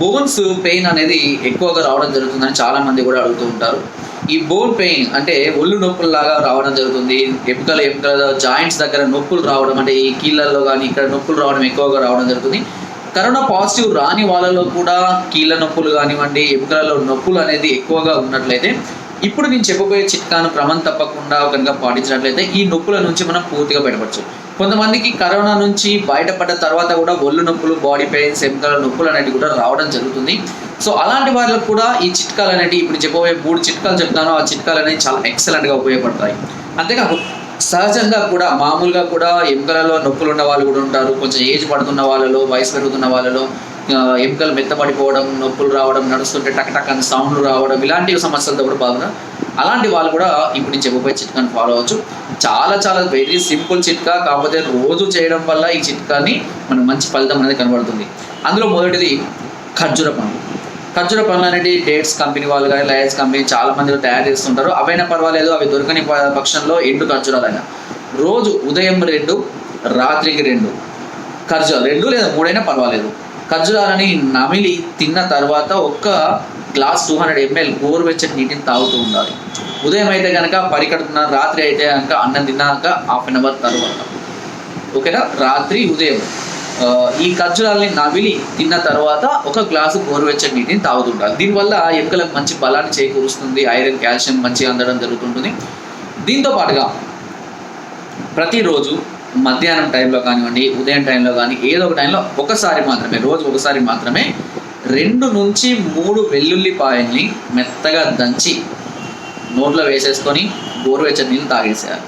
Bones pain అనేది ఎక్కువగా రావడం జరుగుతుందని చాలామంది కూడా అడుగుతూ ఉంటారు. ఈ బోన్ పెయిన్ అంటే ఒళ్ళు నొప్పులు లాగా రావడం జరుగుతుంది. ఎముకల ఎముకల జాయింట్స్ దగ్గర నొప్పులు రావడం అంటే ఈ కీళ్ళల్లో కానీ ఇక్కడ నొప్పులు రావడం ఎక్కువగా రావడం జరుగుతుంది. కరోనా పాజిటివ్ రాని వాళ్ళలో కూడా కీళ్ళ నొప్పులు కానివ్వండి ఎముకలలో నొప్పులు అనేది ఎక్కువగా ఉన్నట్లయితే ఇప్పుడు నేను చెప్పబోయే చిట్కాను క్రమం తప్పకుండా కనుక పాటించినట్లయితే ఈ నొప్పుల నుంచి మనం పూర్తిగా బయటపడచ్చు. కొంతమందికి కరోనా నుంచి బయటపడ్డ తర్వాత కూడా ఒళ్ళు నొప్పులు బాడీ పెయిన్స్ ఎముకల నొప్పులు అనేవి కూడా రావడం జరుగుతుంది. సో అలాంటి వాళ్ళకు కూడా ఈ చిట్కాలు అనేవి ఇప్పుడు చెప్పబోయే మూడు చిట్కాలు చెప్తాను. ఆ చిట్కాలు అనేవి చాలా ఎక్సలెంట్గా ఉపయోగపడతాయి. అంతేకాదు సహజంగా కూడా మామూలుగా కూడా ఎముకలలో నొప్పులు ఉన్న వాళ్ళు కూడా ఉంటారు. కొంచెం ఏజ్ పడుతున్న వాళ్ళలో వయసు పెరుగుతున్న వాళ్ళలో ఎముకలు మెత్తబడిపోవడం నొప్పులు రావడం నడుస్తుంటే టక్ టక్ అని సౌండ్లు రావడం ఇలాంటి సమస్యలతో కూడా బాగున్నారు అలాంటి వాళ్ళు కూడా ఇప్పుడు నేను చెప్పబోయే చిట్కాని ఫాలో అవచ్చు చాలా చాలా వెరీ సింపుల్ చిట్కా. కాకపోతే రోజు చేయడం వల్ల ఈ చిట్కాని మనం మంచి ఫలితం అనేది కనబడుతుంది. అందులో మొదటిది ఖర్జూర పండు ఖర్జూర పండ్లు అనేది డేట్స్ కంపెనీ వాళ్ళు కానీ లయన్స్ కంపెనీ చాలా మంది తయారు చేస్తుంటారు. అవైనా పర్వాలేదు అవి దొరకని పక్షంలో ఎండు ఖర్జూరాలైనా రోజు ఉదయం రెండు రాత్రికి రెండు. ఖర్జూరాలు రెండు లేదా మూడైనా పర్వాలేదు. ఖర్జూరాలని నమిలి తిన్న తర్వాత ఒక్క గ్లాస్ టూ హండ్రెడ్ ఎంఎల్ గోరువెచ్చని నీటిని తాగుతూ ఉండాలి. ఉదయం అయితే కనుక పరికడుతున్న రాత్రి అయితే కనుక అన్నం తిన్నాక హాఫ్ అన్ అవర్ తర్వాత. ఓకేనా? రాత్రి ఉదయం. ఈ ఖర్జూరాలని నవిలి తిన్న తర్వాత ఒక గ్లాసు గోరువెచ్చని నీటిని తాగుతుంటారు దీనివల్ల ఎముకలకు మంచి బలాన్ని చేకూరుస్తుంది ఐరన్ కాల్షియం మంచిగా అందడం జరుగుతుంటుంది. దీంతో పాటుగా ప్రతిరోజు మధ్యాహ్నం టైంలో కానివ్వండి ఉదయం టైంలో కానీ ఏదో ఒక టైంలో ఒకసారి మాత్రమే రోజు ఒకసారి మాత్రమే రెండు నుంచి మూడు వెల్లుల్లిపాయల్ని మెత్తగా దంచి నోట్లో వేసేసుకొని గోరువెచ్చని నీళ్ళు తాగేసేయాలి.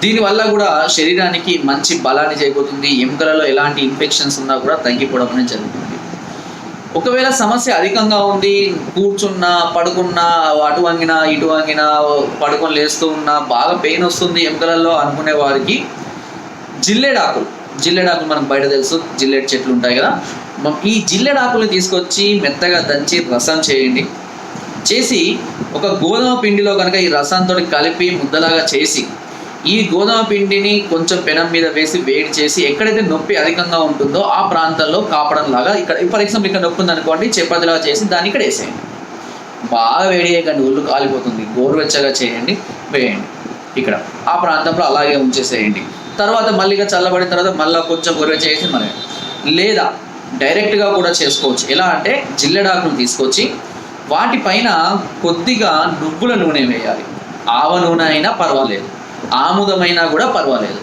దీనివల్ల కూడా శరీరానికి మంచి బలాన్ని చేకూరుతుంది. ఎముకలలో ఎలాంటి ఇన్ఫెక్షన్స్ ఉన్నా కూడా తగ్గిపోవడం అనేది జరుగుతుంది. ఒకవేళ సమస్య అధికంగా ఉంది కూర్చున్నా పడుకున్నా అటు వంగినా ఇటు వంగినా పడుకొని లేస్తూ ఉన్నా బాగా పెయిన్ వస్తుంది ఎముకలలో అనుకునే వారికి జిల్లేడాకులు జిల్లెడాకులు మనకు బయట తెలుసు జిల్లెడ్ చెట్లు ఉంటాయి కదా. ఈ జిల్లెడాకులు తీసుకొచ్చి మెత్తగా దంచి రసం చేయండి. చేసి ఒక గోధుమ పిండిలో కనుక ఈ రసంతో కలిపి ముద్దలాగా చేసి ఈ గోధుమ పిండిని కొంచెం పెనం మీద వేసి వేడి చేసి ఎక్కడైతే నొప్పి అధికంగా ఉంటుందో ఆ ప్రాంతంలో కాపడం లాగా ఇక్కడ ఫర్ ఎగ్జాంపుల్ ఇక్కడ నొప్పి ఉందనుకోండి చపాతీలాగా చేసి దాన్ని ఇక్కడ వేసేయండి. బాగా వేడి చేయకండి ఒళ్ళు కాలిపోతుంది. గోరువెచ్చగా చేయండి వేయండి. ఇక్కడ ఆ ప్రాంతంలో అలాగే ఉంచేసేయండి. తర్వాత మళ్ళీగా చల్లబడిన తర్వాత మళ్ళీ కొంచెం గొర్రె చేసి మరి లేదా డైరెక్ట్గా కూడా చేసుకోవచ్చు. ఎలా అంటే జిల్లెడాకును తీసుకొచ్చి వాటిపైన కొద్దిగా నువ్వుల నూనె వేయాలి. ఆవ నూనె అయినా పర్వాలేదు. ఆముదమైనా కూడా పర్వాలేదు.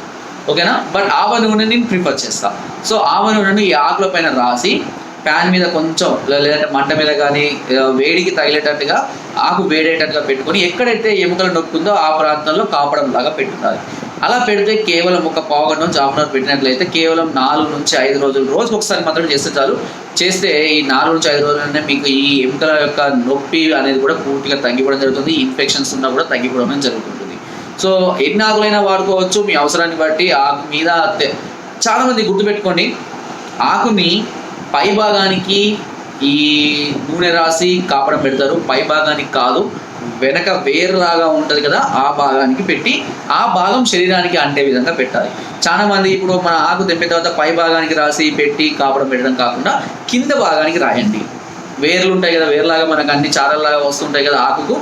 ఓకేనా? బట్ ఆవ నూనె నేను ప్రిఫర్ చేస్తా. సో ఆవ నూనెను ఈ ఆకుల పైన రాసి ప్యాన్ మీద కొంచెం లేదంటే మంట మీద కానీ వేడికి తగిలేటట్టుగా ఆకు వేడేటట్టుగా పెట్టుకొని ఎక్కడైతే ఎముకలు నొక్కుందో ఆ ప్రాంతంలో కాపడం లాగా పెట్టుకోవాలి. అలా పెడితే కేవలం ఒక పావుగంట నుంచి హాఫ్ అన్ అవర్ పెట్టినట్లయితే కేవలం నాలుగు నుంచి ఐదు రోజులు రోజుకి ఒకసారి మాత్రం చేస్తే చాలు. చేస్తే ఈ నాలుగు నుంచి ఐదు రోజులనే మీకు ఈ ఎముకల యొక్క నొప్పి అనేది కూడా పూర్తిగా తగ్గిపోవడం జరుగుతుంది. ఇన్ఫెక్షన్స్ ఉన్నా కూడా తగ్గిపోవడం జరుగుతుంది. సో ఎన్ని ఆకులైనా వాడుకోవచ్చు. మీ అవసరాన్ని బట్టి ఆకు మీద చాలామంది చాలా మంది గుర్తుపెట్టుకోండి. ఆకుని పై భాగానికి ఈ నూనె రాసి కాపడం పెడతారు. పై భాగానికి కాదు. వెనక వేరులాగా ఉంటుంది కదా ఆ భాగానికి పెట్టి ఆ భాగం శరీరానికి అంటే విధంగా పెట్టాలి. చాలా మంది ఇప్పుడు మన ఆకు తెంపిన తర్వాత పై భాగానికి రాసి పెట్టి కాపడం పెట్టడం కాకుండా కింద భాగానికి రాయండి. వేర్లు ఉంటాయి కదా వేర్లాగా మనకు అన్ని చారల్లాగా వస్తుంటాయి కదా ఆకుకు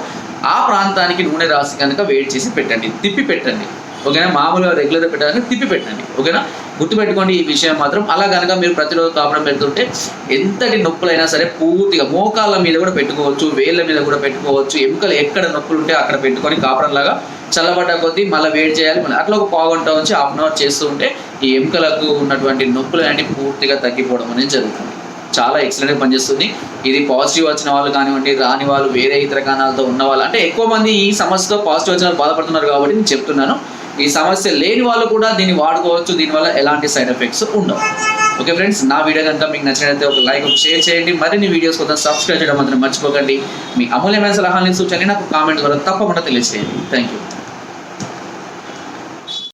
ఆ ప్రాంతానికి నూనె రాసి కనుక వేడి చేసి పెట్టండి తిప్పి పెట్టండి. ఓకేనా? మామూలుగా రెగ్యులర్గా పెట్టడానికి తిప్పి పెట్టండి. ఓకేనా? గుర్తుపెట్టుకోండి ఈ విషయం మాత్రం. అలా కనుక మీరు ప్రతిరోజు కాపడం పెడుతుంటే ఎంతటి నొప్పులైనా సరే పూర్తిగా మోకాళ్ళ మీద కూడా పెట్టుకోవచ్చు వేళ్ళ మీద కూడా పెట్టుకోవచ్చు ఎముకలు ఎక్కడ నొప్పులు ఉంటే అక్కడ పెట్టుకొని కాపడం లాగా చల్లబడ్డ కొద్దీ మళ్ళీ వేడి చేయాలి. మళ్ళీ అట్లా ఒక పావుగంట నుంచి హాఫ్ అన్ అవర్ చేస్తూ ఉంటే ఈ ఎముకలకు ఉన్నటువంటి నొప్పులు అనేవి పూర్తిగా తగ్గిపోవడం అనేది జరుగుతుంది. చాలా ఎక్సలెంట్గా పనిచేస్తుంది. ఇది పాజిటివ్ వచ్చిన వాళ్ళు కానివ్వండి రాని వాళ్ళు వేరే ఇతర కారణాలతో ఉన్న వాళ్ళు అంటే ఎక్కువ మంది ఈ సమస్యతో పాజిటివ్ వచ్చిన వాళ్ళు బాధపడుతున్నారు కాబట్టి నేను చెప్తున్నాను. ఈ సమస్య లేని వాళ్ళు కూడా దీన్ని వాడుకోవచ్చు. దీనివల్ల ఎలాంటి సైడ్ ఎఫెక్ట్స్ ఉండవు. ఓకే ఫ్రెండ్స్ నా వీడియో కనుక మీకు నచ్చినట్లయితే ఒక లైక్ ఒక షేర్ చేయండి. మరిన్ని వీడియోస్ కోసం సబ్స్క్రైబ్ చేయడం మాత్రం మర్చిపోకండి. మీ అమూల్యమైన సలహాలు సూచనలు నాకు కామెంట్ ద్వారా తప్పకుండా తెలియజేయండి. Thank you